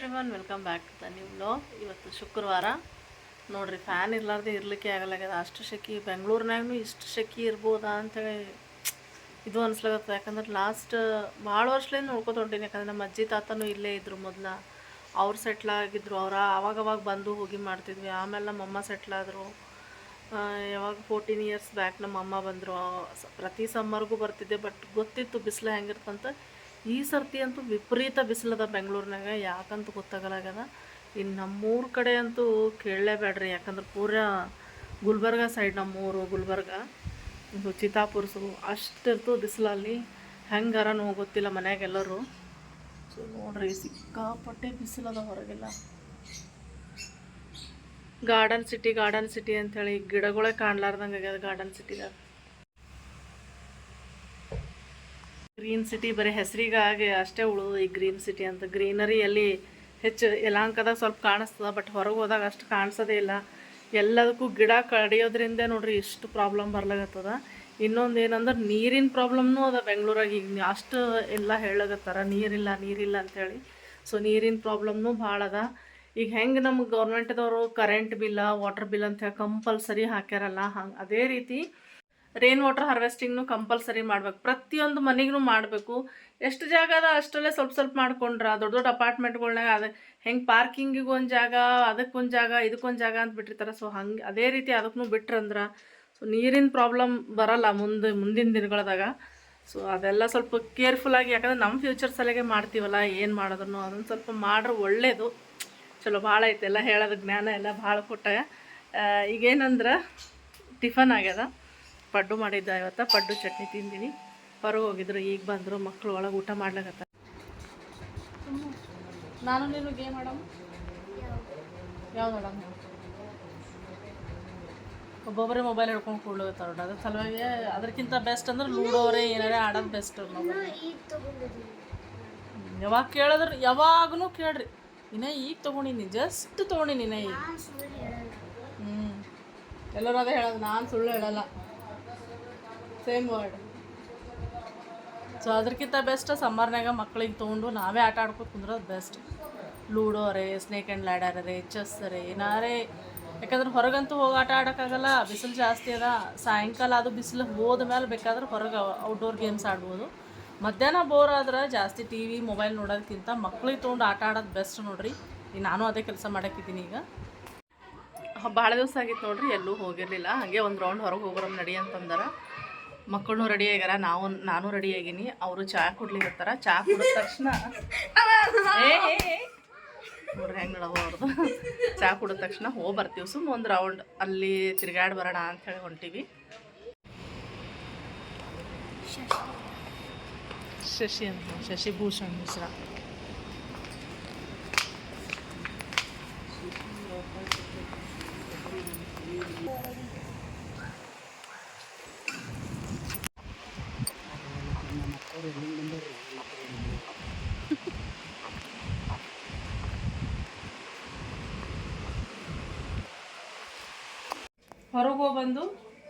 Everyone welcome back to the new blog ಇವತ್ತು ಶುಕ್ರವಾರ. ನೋಡ್ರಿ ಫ್ಯಾನ್ ಇರ್ಲಾರ್ದೆ ಇರ್ಲಿಕ್ಕೆ ಆಗಲಾಗ್ಯದ ಅಷ್ಟು ಶೆಕಿ ಬೆಂಗಳೂರಿನಾಗೂ ಇಷ್ಟು ಶೆಕಿ ಇರ್ಬೋದಾ ಅಂತೇಳಿ ಇದು ಅನ್ಸ್ಲಾಗತ್ತೆ. ಯಾಕಂದ್ರೆ ಲಾಸ್ಟ್ ಭಾಳ ವರ್ಷಲೇ ನೋಡ್ಕೊತ ಹೊಂಟೀನಿ ಯಾಕಂದ್ರೆ ನಮ್ಮ ಅಜ್ಜಿ ತಾತನೂ ಇಲ್ಲೇ ಇದ್ರು ಮೊದಲ. ಅವ್ರು ಸೆಟ್ಲ್ ಆಗಿದ್ರು. ಅವ್ರ ಅವಾಗವಾಗ ಬಂದು ಹೋಗಿ ಮಾಡ್ತಿದ್ವಿ. ಆಮೇಲೆ ನಮ್ಮಮ್ಮ ಸೆಟ್ಲ್ ಆದರು. ಯಾವಾಗ ಫೋರ್ಟೀನ್ ಇಯರ್ಸ್ ಬ್ಯಾಕ್ ನಮ್ಮ ಅಮ್ಮ ಬಂದರು. ಪ್ರತಿ ಸಮ್ಮರ್ಗೂ ಬರ್ತಿದ್ದೆ. ಬಟ್ ಗೊತ್ತಿತ್ತು ಬಿಸಿಲು ಹೆಂಗಿರ್ತಂತ. ಈ ಸರ್ತಿ ಅಂತೂ ವಿಪರೀತ ಬಿಸಿಲದ ಬೆಂಗಳೂರಿನಾಗ, ಯಾಕಂತ ಗೊತ್ತಾಗಲಾಗ್ಯದ ಇನ್ನು ನಮ್ಮೂರ ಕಡೆ ಅಂತೂ ಕೇಳಲೇಬೇಡ್ರಿ, ಯಾಕಂದ್ರೆ ಪೂರ ಗುಲ್ಬರ್ಗ ಸೈಡ್ ನಮ್ಮೂರು, ಗುಲ್ಬರ್ಗ, ಇದು ಚಿತಾಪುರ್ಸು ಅಷ್ಟಿರ್ತು ಬಿಸಿಲಲ್ಲಿ. ಹೆಂಗಾರನೂ ಗೊತ್ತಿಲ್ಲ ಮನೆಯಾಗೆಲ್ಲರೂ ಸೊ ನೋಡ್ರಿ, ಸಿಕ್ಕಾಪಟ್ಟೆ ಬಿಸಿಲದ ಹೊರಗೆಲ್ಲ. ಗಾರ್ಡನ್ ಸಿಟಿ ಗಾರ್ಡನ್ ಸಿಟಿ ಅಂಥೇಳಿ ಗಿಡಗಳೇ ಕಾಣಲಾರ್ದಂಗೆ ಆಗ್ಯದ ಗಾರ್ಡನ್ ಸಿಟಿದಾಗ. ಗ್ರೀನ್ ಸಿಟಿ ಬರೀ ಹೆಸರಿಗಾಗಿ ಅಷ್ಟೇ ಉಳಿದು ಈ ಗ್ರೀನ್ ಸಿಟಿ ಅಂತ. ಗ್ರೀನರಿ ಅಲ್ಲಿ ಹೆಚ್ಚು ಯಲಹಂಕದಾಗ ಸ್ವಲ್ಪ ಕಾಣಿಸ್ತದ ಬಟ್ ಹೊರಗೆ ಹೋದಾಗ ಅಷ್ಟು ಕಾಣಿಸೋದೇ ಇಲ್ಲ. ಎಲ್ಲದಕ್ಕೂ ಗಿಡ ಕಡಿಯೋದ್ರಿಂದ ನೋಡ್ರಿ ಇಷ್ಟು ಪ್ರಾಬ್ಲಮ್ ಬರ್ಲಾಗತ್ತದ. ಇನ್ನೊಂದು ಏನಂದ್ರೆ ನೀರಿನ ಪ್ರಾಬ್ಲಮ್ನೂ ಅದ ಬೆಂಗಳೂರಾಗ ಈಗ. ಅಷ್ಟು ಎಲ್ಲ ಹೇಳಾಗತ್ತಾರ ನೀರಿಲ್ಲ ನೀರಿಲ್ಲ ಅಂಥೇಳಿ ಸೊ ನೀರಿನ ಪ್ರಾಬ್ಲಮ್ನೂ ಭಾಳ ಅದ. ಈಗ ಹೆಂಗೆ ನಮ್ಗೆ ಗೌರ್ಮೆಂಟ್ದವರು ಕರೆಂಟ್ ಬಿಲ್ಲ ವಾಟರ್ ಬಿಲ್ ಅಂತ ಹೇಳಿ ಕಂಪಲ್ಸರಿ ಹಾಕ್ಯಾರಲ್ಲ, ಹಂಗೆ ಅದೇ ರೀತಿ ರೇನ್ ವಾಟರ್ ಹಾರ್ವೆಸ್ಟಿಂಗ್ನು ಕಂಪಲ್ಸರಿ ಮಾಡ್ಬೇಕು. ಪ್ರತಿಯೊಂದು ಮನೆಗೂ ಮಾಡಬೇಕು. ಎಷ್ಟು ಜಾಗ ಅದ ಅಷ್ಟರಲ್ಲೇ ಸ್ವಲ್ಪ ಸ್ವಲ್ಪ ಮಾಡ್ಕೊಂಡ್ರ ದೊಡ್ಡ ದೊಡ್ಡ ಅಪಾರ್ಟ್ಮೆಂಟ್ಗಳ್ನಾಗ ಅದು ಹೆಂಗೆ ಪಾರ್ಕಿಂಗಿಗೆ ಒಂದು ಜಾಗ ಅದಕ್ಕೊಂದು ಜಾಗ ಇದಕ್ಕೊಂದು ಜಾಗ ಅಂತ ಬಿಟ್ಟಿರ್ತಾರೆ. ಸೊ ಹಂಗೆ ಅದೇ ರೀತಿ ಅದಕ್ಕೂ ಬಿಟ್ರಂದ್ರೆ ಸೊ ನೀರಿನ ಪ್ರಾಬ್ಲಮ್ ಬರಲ್ಲ ಮುಂದೆ, ಮುಂದಿನ ದಿನಗಳದಾಗ. ಸೊ ಅದೆಲ್ಲ ಸ್ವಲ್ಪ ಕೇರ್ಫುಲ್ಲಾಗಿ ಯಾಕಂದ್ರೆ ನಮ್ಮ ಫ್ಯೂಚರ್ ಸಲಗೆ ಮಾಡ್ತೀವಲ್ಲ ಏನು ಮಾಡೋದನ್ನು ಅದನ್ನು ಸ್ವಲ್ಪ ಮಾಡ್ರೆ ಒಳ್ಳೇದು. ಚಲೋ ಭಾಳ ಐತೆ. ಎಲ್ಲ ಹೇಳೋದು ಜ್ಞಾನ ಎಲ್ಲ ಭಾಳ ಕೊಟ್ಟ. ಈಗೇನಂದ್ರೆ ಟಿಫನ್ ಆಗ್ಯದ. ಪಡ್ಡು ಮಾಡಿದ್ದೆ ಇವತ್ತು, ಪಡ್ಡು ಚಟ್ನಿ ತಿಂದೀನಿ. ಹೊರಗೆ ಹೋಗಿದ್ರು, ಈಗ ಬಂದರು ಮಕ್ಕಳು ಒಳಗೆ ಊಟ ಮಾಡ್ಲಾಗತ್ತ ನಾನು ನೀನು ಗೇಮ್ ಆಡಮ್ ಯಾವ್ದು ಆಡಮ್ ಒಬ್ಬೊಬ್ಬರೇ ಮೊಬೈಲ್ ಹಿಡ್ಕೊಂಡು ಕೂಡ್ಲತ್ತಾರ ಅದ್ರ ಸಲುವಾಗಿ ಅದಕ್ಕಿಂತ ಬೆಸ್ಟ್ ಅಂದ್ರೆ ಲೂಡೋರೇ ಏನಾರೇ ಆಡೋದು ಬೆಸ್ಟ್ ಯಾವಾಗ ಕೇಳಿದ್ರೆ ಯಾವಾಗೂ ಕೇಳ್ರಿ. ಇನ್ನೇ ಈಗ ತೊಗೊಂಡಿನಿ ಜಸ್ಟ್ ತೊಗೊಂಡಿನಿ ಇನ್ನ ಈಗ. ಹ್ಞೂ ಎಲ್ಲರೂ ಅದೇ ಹೇಳೋದು, ನಾನು ಸುಳ್ಳು ಹೇಳಲ್ಲ. ಸೇಮ್ ವರ್ಡ್ ಸೊ ಅದಕ್ಕಿಂತ ಬೆಸ್ಟ್ ಸಮ್ಮರ್ನಾಗ ಮಕ್ಳಿಗೆ ತೊಗೊಂಡು ನಾವೇ ಆಟ ಆಡ್ಕೊತ ಕುಂದ್ರೋದು ಬೆಸ್ಟ್ ಲೂಡೋ ರೇ ಸ್ನೇಕ್ ಆ್ಯಂಡ್ ಲ್ಯಾಡರ್ ರೇ ಚೆಸ್ ರೇ, ಏನಾರೇ. ಯಾಕಂದ್ರೆ ಹೊರಗಂತೂ ಹೋಗಿ ಆಟ ಆಡೋಕ್ಕಾಗಲ್ಲ, ಬಿಸಿಲು ಜಾಸ್ತಿ ಅದ. ಸಾಯಂಕಾಲ ಅದು ಬಿಸಿಲು ಹೋದ ಮೇಲೆ ಬೇಕಾದ್ರೆ ಹೊರಗೆ ಔಟ್ಡೋರ್ ಗೇಮ್ಸ್ ಆಡ್ಬೋದು. ಮಧ್ಯಾಹ್ನ ಬೋರ್ ಆದ್ರೆ ಜಾಸ್ತಿ ಟಿ ವಿ ಮೊಬೈಲ್ ನೋಡೋದಕ್ಕಿಂತ ಮಕ್ಳಿಗೆ ತೊಗೊಂಡು ಆಟ ಆಡೋದು ಬೆಸ್ಟ್ ನೋಡ್ರಿ. ಈಗ ನಾನು ಅದೇ ಕೆಲಸ ಮಾಡೋಕ್ಕಿದ್ದೀನಿ ಈಗ. ಭಾಳ ದಿವಸ ಆಗಿತ್ತು ನೋಡ್ರಿ, ಎಲ್ಲೂ ಹೋಗಿರಲಿಲ್ಲ. ಹಾಗೆ ಒಂದು ರೌಂಡ್ ಹೊರಗೆ ಹೋಗೋರಮ್ ನಡಿ ಅಂತಂದಾರ. ಮಕ್ಕಳು ರೆಡಿ ಆಗ್ಯಾರ ನಾವು ನಾನು ರೆಡಿ ಆಗೀನಿ ಅವರು ಚಹಾ ಕುಡ್ಲಿಕತ್ತಾರ ಚಹಾ ಕುಡಿದ ತಕ್ಷಣ. ನೋಡ್ರಿ ಹೆಂಗೆ ನಡವ ಅವ್ರದ್ದು ಚಹಾ ಕುಡಿದ ತಕ್ಷಣ ಹೋಗಿ ಬರ್ತೀವಿ ಸುಮ್ಮ ಒಂದು ರೌಂಡ್ ಅಲ್ಲಿ ತಿರ್ಗಾಡಿ ಬರೋಣ ಅಂತ ಹೇಳಿ ಹೊಂಟೀವಿ. ಶಶಿ ಅಂತ ಶಶಿಭೂಷಣ್ ಮಿಶ್ರಾ ಹೊರಗೆ ಬಂದು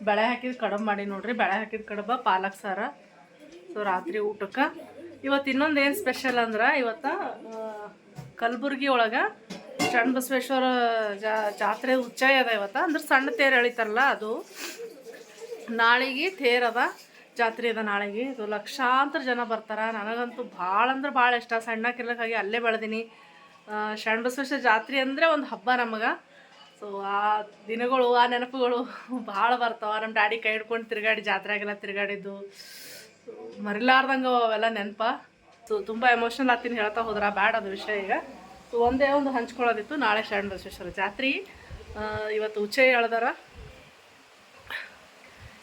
ಬೆಳೆ ಹಾಕಿದ ಕಡಬ ಮಾಡಿ ನೋಡ್ರಿ. ಬೆಳೆ ಹಾಕಿದ ಕಡಬ, ಪಾಲಕ್ ಸಾರ. ಸೊ ರಾತ್ರಿ ಊಟಕ್ಕೆ. ಇವತ್ತು ಇನ್ನೊಂದು ಏನು ಸ್ಪೆಷಲ್ ಅಂದ್ರೆ ಇವತ್ತು ಕಲಬುರ್ಗಿ ಒಳಗೆ ಶರಣ ಬಸವೇಶ್ವರ ಜಾತ್ರೆ ಉಚ್ಚಾಯ ಅದ ಇವತ್ತು. ಅಂದ್ರೆ ಸಣ್ಣ ತೇರು ಎಳಿತಾರಲ್ಲ ಅದು. ನಾಳೆಗೆ ತೇರ್ ಅದ, ಜಾತ್ರೆ ಅದ ನಾಳೆಗೆ. ಇದು ಲಕ್ಷಾಂತರ ಜನ ಬರ್ತಾರೆ. ನನಗಂತೂ ಭಾಳ ಅಂದ್ರೆ ಭಾಳ ಇಷ್ಟ. ಸಣ್ಣ ಕಿರ್ಲಕ್ಕಾಗಿ ಅಲ್ಲೇ ಬೆಳೆದೀನಿ. ಶರಣ ಬಸವೇಶ್ವರ ಜಾತ್ರೆ ಅಂದರೆ ಒಂದು ಹಬ್ಬ ನಮಗೆ. ಸೊ ಆ ದಿನಗಳು, ಆ ನೆನಪುಗಳು ಭಾಳ ಬರ್ತಾವ. ನಮ್ಮ ಡ್ಯಾಡಿ ಕೈ ಹಿಡ್ಕೊಂಡು ತಿರುಗಾಡಿ ಜಾತ್ರೆಗೆಲ್ಲ ತಿರುಗಾಡಿದ್ದು. ಮರಿಲಾರ್ದಂಗ ಅವೆಲ್ಲ ನೆನಪ. ಸೊ ತುಂಬ ಎಮೋಷನಲ್ ಆಗ್ತೀನಿ ಹೇಳ್ತಾ ಹೋದ್ರೆ, ಬ್ಯಾಡ್ ಅದು ವಿಷಯ ಈಗ. ಸೊ ಒಂದೇ ಒಂದು ಹಂಚ್ಕೊಳ್ಳೋದಿತ್ತು. ನಾಳೆ ಶರಣ ಬಸವೇಶ್ವರ ಜಾತ್ರೆ. ಇವತ್ತು ಉಚ್ಚೆ ಹೇಳ್ದಾರ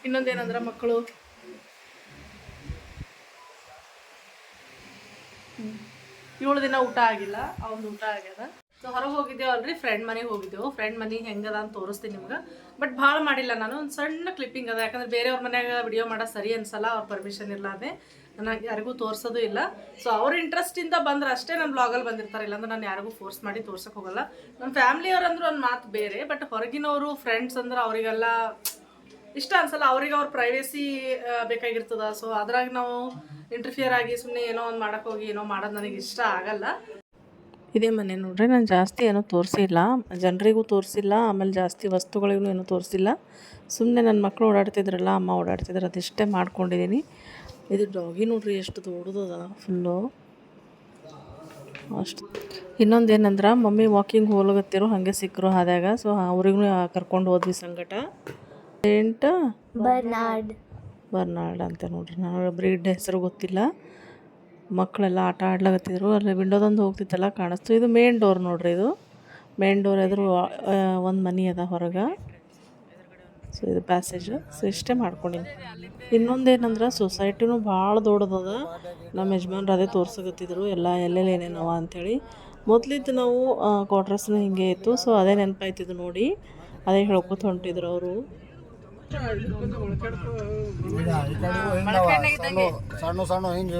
ಇನ್ನೊಂದೇನಂದ್ರೆ ಮಕ್ಕಳು? ಏಳು ದಿನ ಊಟ ಆಗಿಲ್ಲ. ಅವನು ಊಟ ಆಗ್ಯದ. ಸೊ ಹೊರಗೆ ಹೋಗಿದ್ದೇವಲ್ರಿ ಫ್ರೆಂಡ್ ಮನೆಗೆ ಹೋಗಿದ್ದೆವು. ಫ್ರೆಂಡ್ ಮನೆ ಹೆಂಗದ ಅಂತ ತೋರಿಸ್ತೀನಿ ನಿಮ್ಗೆ. ಬಟ್ ಭಾಳ ಮಾಡಿಲ್ಲ ನಾನು, ಒಂದು ಸಣ್ಣ ಕ್ಲಿಪ್ಪಿಂಗ್ ಅದ. ಯಾಕಂದ್ರೆ ಬೇರೆಯವ್ರ ಮನ್ಯಾಗ ವಿಡಿಯೋ ಮಾಡೋದು ಸರಿ ಅನ್ಸಲ್ಲ, ಅವ್ರ ಪರ್ಮಿಷನ್ ಇರ್ಲಾರ್ದೆ. ನನಗೆ ಯಾರಿಗೂ ತೋರಿಸೋದು ಇಲ್ಲ. ಸೊ ಅವ್ರ ಇಂಟ್ರೆಸ್ಟಿಂದ ಬಂದ್ರೆ ಅಷ್ಟೇ ನನ್ನ ಬ್ಲಾಗಲ್ಲಿ ಬಂದಿರ್ತಾರೆ. ಇಲ್ಲಾಂದ್ರೆ ನಾನು ಯಾರಿಗೂ ಫೋರ್ಸ್ ಮಾಡಿ ತೋರ್ಸಕ್ಕೆ ಹೋಗಲ್ಲ. ನಮ್ಮ ಫ್ಯಾಮ್ಲಿಯವ್ರು ಒಂದು ಮಾತು ಬೇರೆ ಬಟ್ ಹೊರಗಿನವರು ಫ್ರೆಂಡ್ಸ್ ಅಂದ್ರೆ ಅವರಿಗೆಲ್ಲ ಇಷ್ಟ ಅನ್ಸಲ್ಲ. ಅವ್ರಿಗೆ ಅವ್ರ ಪ್ರೈವೇಸಿ ಬೇಕಾಗಿರ್ತದ. ಸೊ ಅದ್ರಾಗ ನಾವು ಇಂಟರ್ಫಿಯರ್ ಆಗಿ ಸುಮ್ಮನೆ ಏನೋ ಒಂದು ಮಾಡೋಕ್ಕೋಗಿ ಏನೋ ಮಾಡೋದು ನನಗೆ ಇಷ್ಟ ಆಗಲ್ಲ. ಇದೇ ಮನೆ ನೋಡ್ರಿ. ನಾನು ಜಾಸ್ತಿ ಏನೂ ತೋರಿಸಿಲ್ಲ. ಜನರಿಗೂ ತೋರಿಸಿಲ್ಲ ಆಮೇಲೆ ಜಾಸ್ತಿ ವಸ್ತುಗಳಿಗೂ ಏನೂ ತೋರಿಸಿಲ್ಲ. ಸುಮ್ಮನೆ ನನ್ನ ಮಕ್ಕಳು ಓಡಾಡ್ತಿದ್ರಲ್ಲ ಅಮ್ಮ ಓಡಾಡ್ತಿದ್ರು ಅದಿಷ್ಟೇ ಮಾಡ್ಕೊಂಡಿದ್ದೀನಿ ಇದು ಡಾಗಿ ನೋಡ್ರಿ ಎಷ್ಟು ದೊಡ್ಡದದ ಫುಲ್ಲು ಅಷ್ಟು. ಇನ್ನೊಂದು ಏನಂದ್ರೆ ಮಮ್ಮಿ ವಾಕಿಂಗ್ ಹೋಗತ್ತಿರು ಹಾಗೆ ಸಿಕ್ಕರು ಆದಾಗ. ಸೊ ಅವ್ರಿಗೂ ಕರ್ಕೊಂಡು ಹೋದ್ವಿ ಸಂಗಟ. ಎಂಟ? ಬರ್ನಾಡ್. ಬರ್ನಾಡ್ ಅಂತ ನೋಡ್ರಿ ನಾನು ಬ್ರೀಡ್ ಹೆಸರು ಗೊತ್ತಿಲ್ಲ. ಮಕ್ಕಳೆಲ್ಲ ಆಟ ಆಡ್ಲಾಗತ್ತಿದ್ರು ಅಲ್ಲಿ ವಿಂಡೋದೊಂದು ಹೋಗ್ತಿತ್ತಲ್ಲ, ಕಾಣಿಸ್ತು. ಇದು ಮೇನ್ ಡೋರ್ ನೋಡ್ರಿ ಇದು. ಮೇನ್ ಡೋರ್ ಎದುರು ಒಂದು ಮನೆ ಅದ ಹೊರಗೆ. ಸೊ ಇದು ಪ್ಯಾಸೇಜ್ ಸೊ ಇಷ್ಟೇ ಮಾಡ್ಕೊಂಡಿನಿ. ಇನ್ನೊಂದೇನಂದ್ರೆ ಸೊಸೈಟಿನೂ ಭಾಳ ದೊಡ್ಡದದ. ನಮ್ಮ ಯಜಮಾನ್ರು ಅದೇ ತೋರ್ಸಕತ್ತಿದ್ರು, ಎಲ್ಲ ಎಲ್ಲೆಲ್ಲಿ ಏನೇನವ ಅಂಥೇಳಿ ಮೊದಲಿದ್ದು ನಾವು ಕ್ವಾರ್ಟರ್ಸ್ನ ಹಿಂಗೆ ಇತ್ತು. ಸೊ ಅದೇ ನೆನಪಾಯ್ತಿದ್ದು ನೋಡಿ. ಅದೇ ಹೇಳ್ಕೊತ ಹೊಂಟಿದ್ರು ಅವರು. ಸಣ್ಣ ಸಣ್ಣ ಹಿಂಗೆ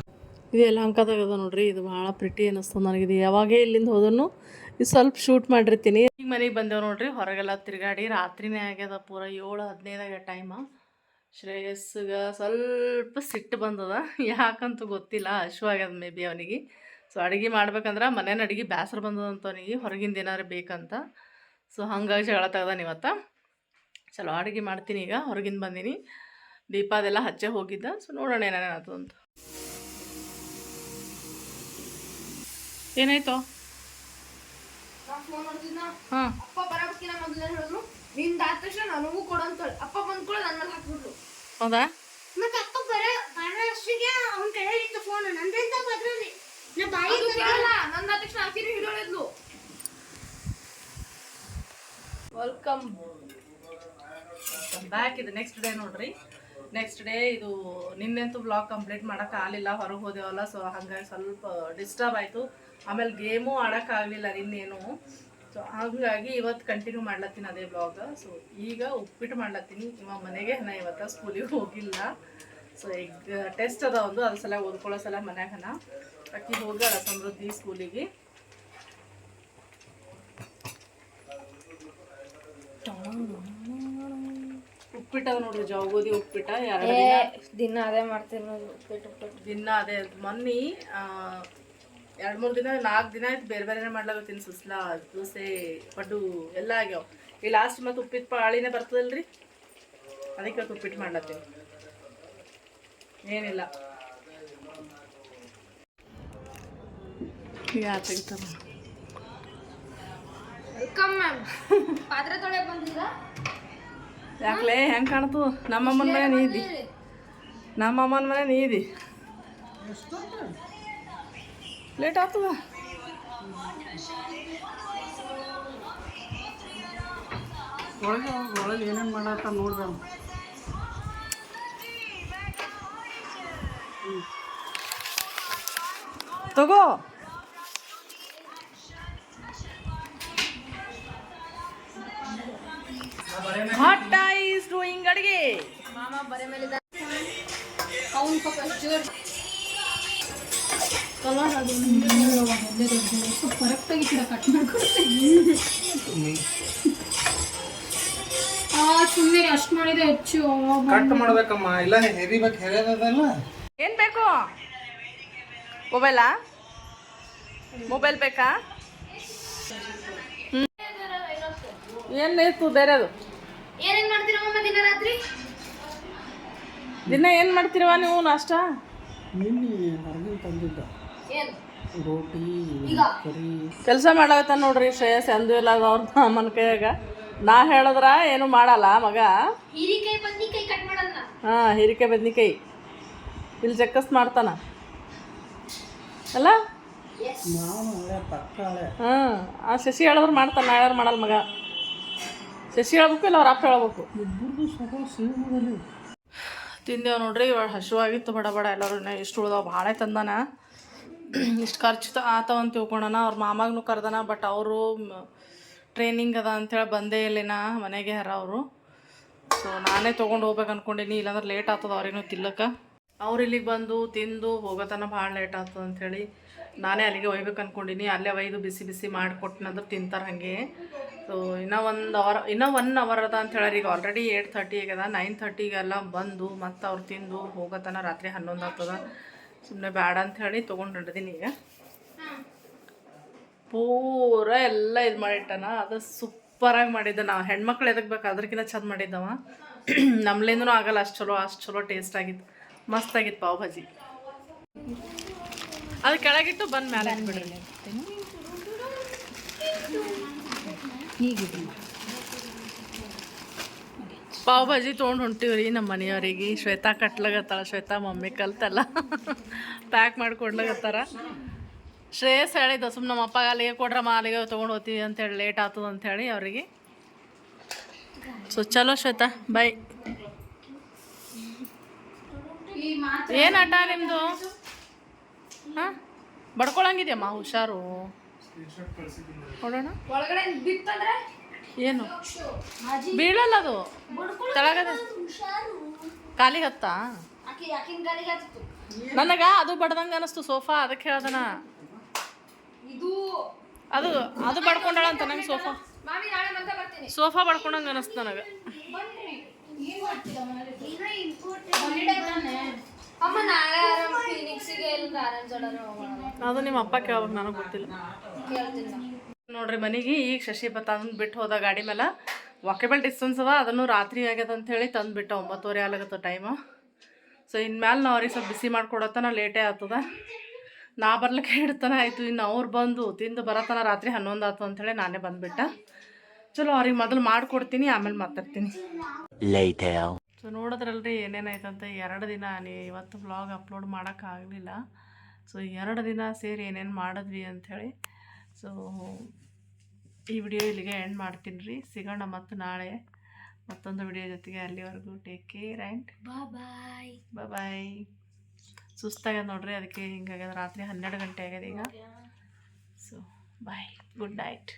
ಇದು ಎಲ್ಲ ಅಂಕದಾಗ ನೋಡ್ರಿ, ಇದು ಭಾಳ ಪ್ರಿಟಿ ಅನ್ನಿಸ್ತದೆ ನನಗೆ ಇದು. ಯಾವಾಗೇ ಇಲ್ಲಿಂದ ಹೋದನು ಇದು ಸ್ವಲ್ಪ ಶೂಟ್ ಮಾಡಿರ್ತೀನಿ. ಈಗ ಮನೆಗೆ ಬಂದೇವು ನೋಡ್ರಿ, ಹೊರಗೆಲ್ಲ ತಿರುಗಾಡಿ ರಾತ್ರಿನೇ ಆಗ್ಯದ ಪೂರ ಏಳು ಹದಿನೈದಾಗ ಟೈಮ ಶ್ರೇಯಸ್ಗ ಸ್ವಲ್ಪ ಸಿಟ್ಟು ಬಂದದ. ಯಾಕಂತೂ ಗೊತ್ತಿಲ್ಲ ಹಶು ಆಗ್ಯದ ಮೇ ಬಿ ಅವನಿಗೆ. ಸೊ ಅಡುಗೆ ಮಾಡ್ಬೇಕಂದ್ರೆ ಮನೇನ ಅಡುಗೆ ಬೇಸರ ಬಂದದಂತ ಅವನಿಗೆ, ಹೊರಗಿಂದ ಏನಾರು ಬೇಕಂತ. ಸೊ ಹಂಗಾಗಿ ಜಗಳ ತೆಗ್ದಾನ ಇವತ್ತು. ಚಲೋ ಅಡುಗೆ ಮಾಡ್ತೀನಿ ಈಗ, ಹೊರಗಿಂದ ಬಂದೀನಿ. ದೀಪ ಅದೆಲ್ಲ ಹಚ್ಚೆ ಹೋಗಿದ್ದ. ಸೊ ನೋಡೋಣ ಏನೇನಾಯ್ತು ಅಂತ ಏನಾಯ್ತು? ಹಾಂ. ಅಪ್ಪ ಬರಬೇಕಿನ ಮೊದಲೇ ಹೇಳಿದ್ರು. ನಿಂದ ಆದ ತಕ್ಷಣ ನನಗೂ ಕೊಡು ಅಂತ ಹೇಳಿ ಅಪ್ಪ ಬಂದ್ಕೊಳ್ಳ ನನ್ನ ಮೇಲೆ ಹಾಕ್ಬಿಟ್ರು. ಹೌದಾ? ಮತ್ತೆ ಅಪ್ಪ ಬರ ಬರೋಷ್ಟಿಗೆ ಅವನ ಕೈಯಲ್ಲಿ ಇತ್ತು ಫೋನ್ ನಂದೆಂತ ಬದ್ರಲ್ಲಿ ನಾ ಬಾಯಿ ಕೇಳಲ್ಲ. ನಂದ ಆದ ತಕ್ಷಣ ಹಿಡಿಯೋಳಿದ್ಲು ವೆಲ್ಕಮ್ ಬ್ಯಾಕ್ ಇದು ನೆಕ್ಸ್ಟ್ ಡೇ ನೋಡ್ರಿ. ನೆಕ್ಸ್ಟ್ ಡೇ ಇದು ನಿನ್ನೆಂತೂ ಬ್ಲಾಗ್ ಕಂಪ್ಲೀಟ್ ಮಾಡೋಕ್ಕಾಗಲಿಲ್ಲ ಆಗಲಿಲ್ಲ. ಹೊರಗೆ ಹೋದೇವಲ್ಲ ಸೊ ಹಾಗಾಗಿ ಸ್ವಲ್ಪ ಡಿಸ್ಟರ್ಬ್ ಆಯಿತು. ಆಮೇಲೆ ಗೇಮು ಆಡೋಕ್ಕಾಗಲಿಲ್ಲ ಇನ್ನೇನು. ಸೊ ಹಾಗಾಗಿ ಇವತ್ತು ಕಂಟಿನ್ಯೂ ಮಾಡ್ಲತ್ತೀನಿ ಅದೇ ಬ್ಲಾಗ್ ಸೊ ಈಗ ಉಪ್ಪಿಟ್ಟು ಮಾಡ್ಲತ್ತೀನಿ. ಇವಾಗ ಮನೆಗೆ ನಾ ಇವತ್ತು ಸ್ಕೂಲಿಗೆ ಹೋಗಿಲ್ಲ. ಸೊ ಎಗ್ ಟೆಸ್ಟ್ ಅದ ಒಂದು ಅದ್ರ ಸಲ ಓದ್ಕೊಳ್ಳೋ ಸಲ ಮನ್ಯಾಗ ಹಣ. ಅಕ್ಕಿ ಹೋಗಲ್ಲ ಸಮೃದ್ಧಿ ಸ್ಕೂಲಿಗೆ ಉಪ್ಪಿಟ್ಟ ನೋಡ್ರಿ ಜೋಗೋದಿ ಉಪ್ಪಿಟ್ಟ. ಎರಡು ದಿನ ಅದೇ ಮಾಡ್ತೀನಿ ಉಪ್ಪಿಟ್ಟು ದಿನ ಅದೇ ಮೊನ್ನೆ ಎರಡು ಮೂರು ದಿನ ನಾಲ್ಕು ದಿನ ಆಯ್ತು ಬೇರೆ ಬೇರೆನೇ ತಿನ್ ಸುಸ್ಲಾ ದೋಸೆ ಪಡ್ಡು ಎಲ್ಲ ಆಗ್ಯಾವ. ಈ ಲಾಸ್ಟ್ ಮತ್ತು ಉಪ್ಪಿಟ್ಟು ಪಾಳಿನೇ ಬರ್ತದಲ್ರಿ? ಅದಕ್ಕೆ ಇವತ್ತು ಉಪ್ಪಿಟ್ಟು ಮಾಡ್ಲತ್ತೀನಿ ಏನಿಲ್ಲ. ವೆಲ್ಕಮ್ ಮ್ಯಾಮ್ ಪಾತ್ರೆ ಯಾಕ್ಲೆ ಹೆಂಗೆ ಕಾಣ್ತು? ನಮ್ಮಮ್ಮನ ಮನೆ ನೀ ಇದ್ದಿ ನಮ್ಮಮ್ಮನ ಮನೆ ನೀ ಇದ್ದಿ ಲೇಟ್ ಆಗ್ತದ ಒಳಗೆ ಒಳಗೆ ಏನೇನು ಮಾಡತ್ತ ನೋಡ್ರಿ. ತಗೋ. ಹಾಟ್ ಈಸ್ ಡೂಯಿಂಗ್ ಅಡಿಗೆ. ಮಾಮ ಬರೆ ಮೇಲೆ ಆ ಸುಮ್ಮನೆ ಅಷ್ಟು ಮಾಡಿದ್ರೆ ಹೆಚ್ಚು ಕಟ್ ಮಾಡ್ಬೇಕಮ್ಮ. ಇಲ್ಲ ಹೆರಿಬೇಕು ಹೆರಿಯೋದಲ್ಲ ಏನು ಬೇಕು? ಮೊಬೈಲಾ ಮೊಬೈಲ್ ಬೇಕಾ? ಏನು ಇತ್ತು ಬೇರೆದು? ಏನೇನ್ ದಿನ ರಾತ್ರಿ? ದಿನ ಏನು ಮಾಡ್ತೀರವ ನೀವು ನಾಷ್ಟ? ನಿನ್ನೆ ಹೊರಗಿನ ತಂದಿದ್ದ. ಕೆಲಸ ಮಾಡಾಕತ್ತ ನೋಡ್ರಿ ಶ್ರೇಯಸ್ ಎಂದೂ ಇಲ್ಲ ಅವ್ರ ಅಮ್ಮನ ಕೈಯಾಗ. ನಾ ಹೇಳಿದ್ರ ಏನು ಮಾಡಲ್ಲ ಮಗ. ಹಾ ಬದ್ನಿಕಾಯಿ ಕಟ್ ಮಾಡಲ್ಲ. ಹಾಂ ಹಿರಿಕೆ ಬದ್ನಿಕಾಯಿ. ಇಲ್ಲಿ ಚೆಕ್ಕಸ್ ಮಾಡ್ತಾನ. ಅಲ್ಲ? ಹಾಂ ಆ ಶಶಿ ಹೇಳದ್ರು ಮಾಡ್ತಾನ ನಾ ಯಾರು ಮಾಡಲ್ಲ ಮಗ. ಶಶಿ ಹೇಳ್ಬೇಕು ಇಲ್ಲ ಅವ್ರ ಅಪ್ಪ ಹೇಳ್ಬೇಕು? ತಿಂದೇವು ನೋಡ್ರಿ ಇವಾಗ ಹಸುವಾಗಿತ್ತು ಬಡ ಬಡ ಎಲ್ಲರೂ ಇಷ್ಟು ಉಳ್ದಾವ ಭಾಳ ತಂದಾನ. ಇಷ್ಟು ಖರ್ಚು ಆತವ ಅಂತ ತಿಳ್ಕೊಂಡನ, ಅವ್ರ ಮಾಮಾಗೂ ಕರ್ದನ ಬಟ್ ಅವರು ಟ್ರೈನಿಂಗ್ ಅದ ಅಂತೇಳಿ ಬಂದೇ ಇಲ್ಲಿನ ಮನೆಗೆ ಹರ ಅವರು. ಸೊ ನಾನೇ ತೊಗೊಂಡು ಹೋಗ್ಬೇಕು ಅಂದ್ಕೊಂಡಿನಿ ಇಲ್ಲಾಂದ್ರೆ ಲೇಟ್ ಆಗ್ತದ ಅವ್ರಿಗೂ ತಿಲ್ಲಕ್ಕೆ ಅವ್ರು ಇಲ್ಲಿಗೆ ಬಂದು ತಿಂದು ಹೋಗೋತನ ಭಾಳ ಲೇಟ್ ಆಗ್ತದ ಅಂಥೇಳಿ ನಾನೇ ಅಲ್ಲಿಗೆ ಒಯ್ಬೇಕು ಅಂದ್ಕೊಂಡಿನಿ ಅಲ್ಲೇ ಒಯ್ದು ಬಿಸಿ ಬಿಸಿ ಮಾಡಿಕೊಟ್ಟನಂದ್ರೆ ತಿಂತಾರೆ ಹಾಗೆ. ಸೊ ಇನ್ನೂ ಒಂದು ಅವರ್, ಇನ್ನೂ ಒನ್ ಅವರ್ ಅದ ಅಂತ ಹೇಳಿ ಈಗ ಆಲ್ರೆಡಿ ಏಯ್ಟ್ ಥರ್ಟಿ ಆಗ್ಯದ ನೈನ್ ಥರ್ಟಿಗೆಲ್ಲ ಬಂದು ಮತ್ತು ಅವ್ರು ತಿಂದು ಹೋಗೋತನ ರಾತ್ರಿ ಹನ್ನೊಂದು ಆಗ್ತದ. ಸುಮ್ಮನೆ ಬೇಡ ಅಂತ ಹೇಳಿ ತೊಗೊಂಡು ಈಗ ಪೂರ ಎಲ್ಲ ಇದು ಮಾಡಿಟ್ಟನ ಅದು ಸೂಪರಾಗಿ ಮಾಡಿದ್ದೆ ನಾ ಹೆಣ್ಮಕ್ಳು ಎದಕ್ಕೆ ಬೇಕು ಅದ್ರಕ್ಕಿಂತ ಚಂದ ಮಾಡಿದ್ದವ ನಮ್ಲಿಂದನೂ ಆಗಲ್ಲ ಅಷ್ಟು ಚಲೋ ಅಷ್ಟು ಚಲೋ ಟೇಸ್ಟ್ ಆಗಿತ್ತು ಮಸ್ತಾಗಿತ್ತು ಪಾವ್ ಭಾಜಿ ಅದು ಕೆಳಗಿಟ್ಟು ಬಂದ ಮೇಲೆ ಬಿಡ್ರಿ ಪಾವ್ ಭಾಜಿ ತೊಗೊಂಡು ಹೊಂಟಿವ್ರಿ ನಮ್ಮ ಮನೆಯವ್ರಿಗೆ. ಶ್ವೇತಾ ಕಟ್ಲಾಗತ್ತಾಳ ಶ್ವೇತಾ ಮಮ್ಮಿ ಕಲ್ತಲ್ಲ. ಪ್ಯಾಕ್ ಮಾಡಿ ಕೊಡ್ಲಾಗತ್ತಾರ ಶ್ರೇಯಸ್ ಹೇಳಿದ್ದ ಸುಮ್ಮ ನಮ್ಮ ಅಪ್ಪ ಅಲ್ಲಿಗೆ ಕೊಡ್ರಮ್ಮ ಅಲ್ಲಿಗೆ ತೊಗೊಂಡು ಹೋಗ್ತೀವಿ ಅಂತೇಳಿ ಲೇಟ್ ಆಗ್ತದ ಹೇಳಿ ಅವರಿಗೆ. ಸೊ ಚಲೋ ಶ್ವೇತಾ ಬಾಯ್ ಈ ಮಾತು ಏನು ಆಟ ನಿಮ್ಮದು ಹಾಂ? ಬಡ್ಕೊಳಂಗಿದ್ಯಮ್ಮ ಹುಷಾರು? ನೋಡೋಣ. ಒಳಗಡೆ ಬಿತ್ತಂದ್ರೆ? ಏನು? ಬೀಳಲ್ಲ ಅದು. ತೆಳಗದ ಕಾಲಿಗೆ ಹತ್ತ? ನನಗ ಅದು ಬಡ್ದಂಗ ಅನಿಸ್ತು ಸೋಫಾ ಅದಕ್ಕೆ ಹೇಳ್ದನ? ಇದು ಅದು ಅದು ಬಡ್ಕೊಂಡಾಳ ಅಂತ ನಂಗೆ ಸೋಫಾ. ಸೋಫಾ ಬಡ್ಕೊಂಡಂಗ ಅನಿಸ್ತು ನನಗೆ. ಅದು ನಿಮ್ಮ ಅಪ್ಪ ಕೇಳ್ಬೇಕು ನನಗೆ ಗೊತ್ತಿಲ್ಲ. ನೋಡ್ರಿ ಮನೆಗೆ ಈಗ ಶಶಿ ಅದನ್ನ ಬಿಟ್ಟು ಹೋದ ಗಾಡಿ ಮೇಲೆ ವಾಕೇಬಲ್ ಡಿಸ್ಟೆನ್ಸ್ ಅದ ಅದನ್ನು ರಾತ್ರಿ ಆಗ್ಯದ ಅಂತೇಳಿ ತಂದುಬಿಟ್ಟ ಒಂಬತ್ತುವರೆ ಆಗತ್ತೆ ಟೈಮು ಸೊ ಇನ್ಮೇಲೆ ನಾವು ಅವ್ರಿಗೆ ಸ್ವಲ್ಪ ಬಿಸಿ ಮಾಡಿಕೊಡೋತನ ಲೇಟೇ ಆಗ್ತದ ನಾ ಬರ್ಲಿಕ್ಕೆ ಹಿಡ್ತಾನೆ ಆಯಿತು ಇನ್ನು ಅವ್ರು ಬಂದು ತಿಂದು ಬರತನ ರಾತ್ರಿ ಹನ್ನೊಂದು ಆಯ್ತು ಅಂಥೇಳಿ ನಾನೇ ಬಂದುಬಿಟ್ಟ. ಚಲೋ ಅವ್ರಿಗೆ ಮೊದಲು ಮಾಡಿಕೊಡ್ತೀನಿ ಆಮೇಲೆ ಮಾತಾಡ್ತೀನಿ. ಸೊ ನೋಡಿದ್ರಲ್ರಿ ಏನೇನಾಯ್ತಂತ ಎರಡು ದಿನ ನೀ ಇವತ್ತು ಬ್ಲಾಗ್ ಅಪ್ಲೋಡ್ ಮಾಡೋಕ್ಕಾಗಲಿಲ್ಲ ಸೊ ಎರಡು ದಿನ ಸೇರಿ ಏನೇನು ಮಾಡಿದ್ವಿ ಅಂಥೇಳಿ ಸೊ ಈ ವಿಡಿಯೋ ಇಲ್ಲಿಗೆ ಎಂಡ್ ಮಾಡ್ತೀನಿ ರೀ ಸಿಗೋಣ ಮತ್ತು ನಾಳೆ ಮತ್ತೊಂದು ವಿಡಿಯೋ ಜೊತೆಗೆ ಅಲ್ಲಿವರೆಗೂ take care and bye bye ಸುಸ್ತಾಗ್ಯದ ನೋಡ್ರಿ ಅದಕ್ಕೆ ಹಿಂಗಾಗ್ಯದ ರಾತ್ರಿ ಹನ್ನೆರಡು ಗಂಟೆ ಆಗ್ಯದ ಈಗ. So bye good night